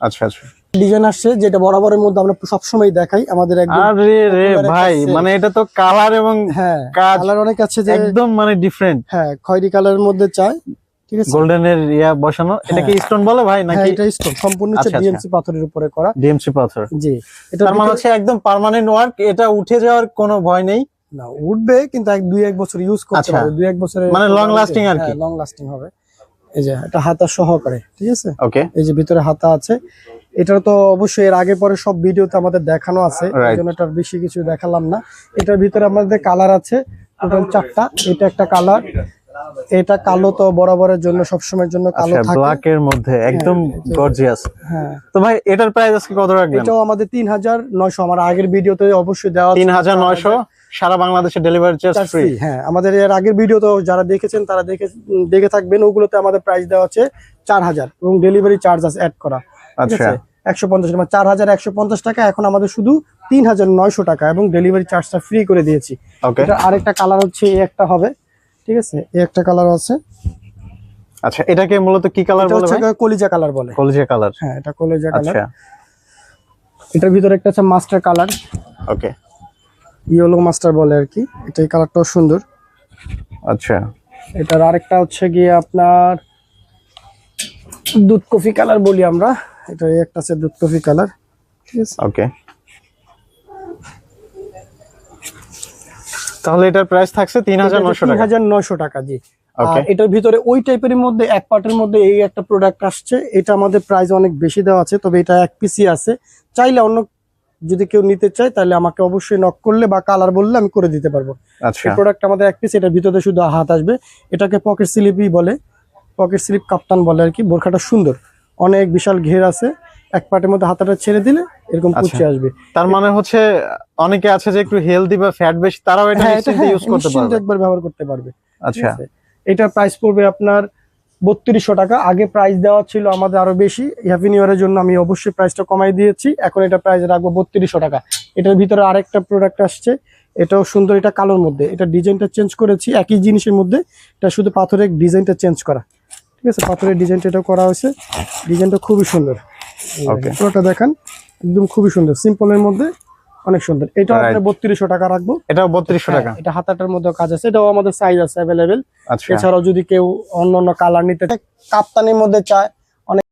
আচ্ছা আচ্ছা। ডিজাইন আসছে যেটা বরাবরের মধ্যে আমরা সবসময় দেখাই। আমাদের একদম আরে রে ভাই মানে এটা তো কালার এবং হ্যাঁ কালার অনেক আছে যে একদম মানে ডিফারেন্ট হ্যাঁ খয়েরি কালারের মধ্যে চাই ঠিক আছে? গোল্ডেনের ইয়া বসানো এটা কি স্টোন বলে ভাই হ্যাঁ নাকি এটা স্টোন সম্পূর্ণ হচ্ছে আচ্ছা, আচ্ছা। ডিএমসি পাথরের উপরে করা। ডিএমসি পাথর। জি এটা তার মানে হচ্ছে একদম পার্মানেন্ট ওয়ার্ক এটা উঠে যাওয়ার কোনো ভয় নেই? না উঠবে কিন্তু এক দুই এক বছর ইউজ করতে আচ্ছা। পারবে দুই এক বছরে মানে long lasting আর কি? লং লাস্টিং হবে। এই যে এটা হাতা সহকারে ঠিক আছে? ওকে এই যে ভিতরে হাতা আছে। তো অবশ্যই এর আগে পরে সব ভিডিওতে আমাদের দেখানো আছে এজন্য এটার বেশি কিছু দেখালাম না। এটার ভিতরে আমাদের কালার আছে টোটাল চারটা। এটা একটা কালার। এটা কালো তো বরাবরের জন্য সবসময়ের জন্য কালো আচ্ছা, থাকে। এর মধ্যে হ্যাঁ, একদম গর্জিয়াস হ্যাঁ। তো ভাই এটার প্রাইস আজকে কত রাখবেন এটাও আমাদের 3900 আমার আগের ভিডিওতে অবশ্যই দেওয়া 3900 সারা বাংলাদেশে ডেলিভারি চার্জ ফ্রি হ্যাঁ। আমাদের এর আগের ভিডিও তো যারা দেখেছেন তারা দেখে দেখে থাকবেন। ওগুলোতে আমাদের প্রাইস দেওয়া হচ্ছে চার হাজার এবং ডেলিভারি চার্জ আছে অ্যাড করা। আচ্ছা। একশো পঞ্চাশ মানে চার হাজার একশো পঞ্চাশ টাকা। এখন আমাদের শুধু তিন হাজার নয়শো টাকা এবং ডেলিভারি চার্জটা ফ্রি করে দিয়েছি। ওকে এটা আরেকটা কালার হচ্ছে এই একটা হবে। ঠিক আছে? এই একটা কালার আছে। আচ্ছা এটাকে মূলত কি কালার বলে কলিজা কালার বলে। কলজে কালার হ্যাঁ এটা কলিজা কালার আচ্ছা। এটার ভিতরে একটা আছে master colour okay yellow master বলে আর কি। এটা এই কালারটাও সুন্দর। আচ্ছা। এটার আরেকটা হচ্ছে গিয়ে আপনার দুধ কফি কালার বলি আমরা। এটা এই একটা আছে দুধ কফি কালার। ঠিক আছে? ওকে। তাহলে এটার প্রাইস থাকছে তিন হাজার নশো তিন টাকা। হাজার নয়শো টাকা জি। আর এটার ভিতরে ওই টাইপের মধ্যে এক পার্টের মধ্যে এই একটা প্রোডাক্ট আসছে। এটা আমাদের প্রাইস অনেক বেশি দেওয়া আছে তবে এটা এক পিসি আছে। চাইলে অন্য যদি কেউ নিতে চায় তাহলে আমাকে অবশ্যই নক করলে বা কালার বললে আমি করে দিতে পারব। আচ্ছা। এই প্রোডাক্ট আমাদের এক পিস এটার ভিতরে শুধু হাত আসবে। এটাকে পকেট স্লিপই বলে। পকেট স্লিপ কাপ্তান বলে আর কি। বোরখাটা সুন্দর। অনেক বিশাল ঘের আছে। এক পার্টের মধ্যে হাতাটা ছেড়ে দিলে এরকম আচ্ছা। কুচি আসবে। তার মানে হচ্ছে অনেকে আছে যে একটু হেলদি বা ফ্যাট বেশি তারাও এটা হ্যাঁ নিশ্চিন্তে ইউজ করতে পারবে। একবার ব্যবহার করতে পারবে। আচ্ছা? এটার প্রাইস পড়বে আপনার বত্রিশশো টাকা। আগে প্রাইস দেওয়া ছিল আমাদের আরও বেশি। হ্যাপি নিউ ইয়ারের জন্য আমি অবশ্যই প্রাইসটা কমাই দিয়েছি। এখন এটা প্রাইস রাখব বত্রিশশো টাকা। এটার ভিতরে আরেকটা প্রোডাক্ট আসছে। এটাও সুন্দর এটা কালোর মধ্যে। এটা ডিজাইনটা চেঞ্জ করেছি একই জিনিসের মধ্যে। এটা শুধু পাথরের ডিজাইনটা চেঞ্জ করা। ঠিক আছে? পাথরের ডিজাইনটা এটা করা হয়েছে। ডিজাইনটা খুবই সুন্দর। পুরোটা দেখেন। একদম খুবই সুন্দর। সিম্পলের মধ্যে। অনেক সুন্দর। এটা. আপনার বত্রিশশো টাকা রাখব। এটা বত্রিশশো টাকা। হ্যাঁ, এটা হাতাটার মধ্যে কাজ আছে। এটাও আমাদের সাইজ আছে অ্যাভেলেবেল আচ্ছা। এছাড়াও যদি কেউ অন্য অন্য কালার নিতে চায় কাপ্তানির মধ্যে চায়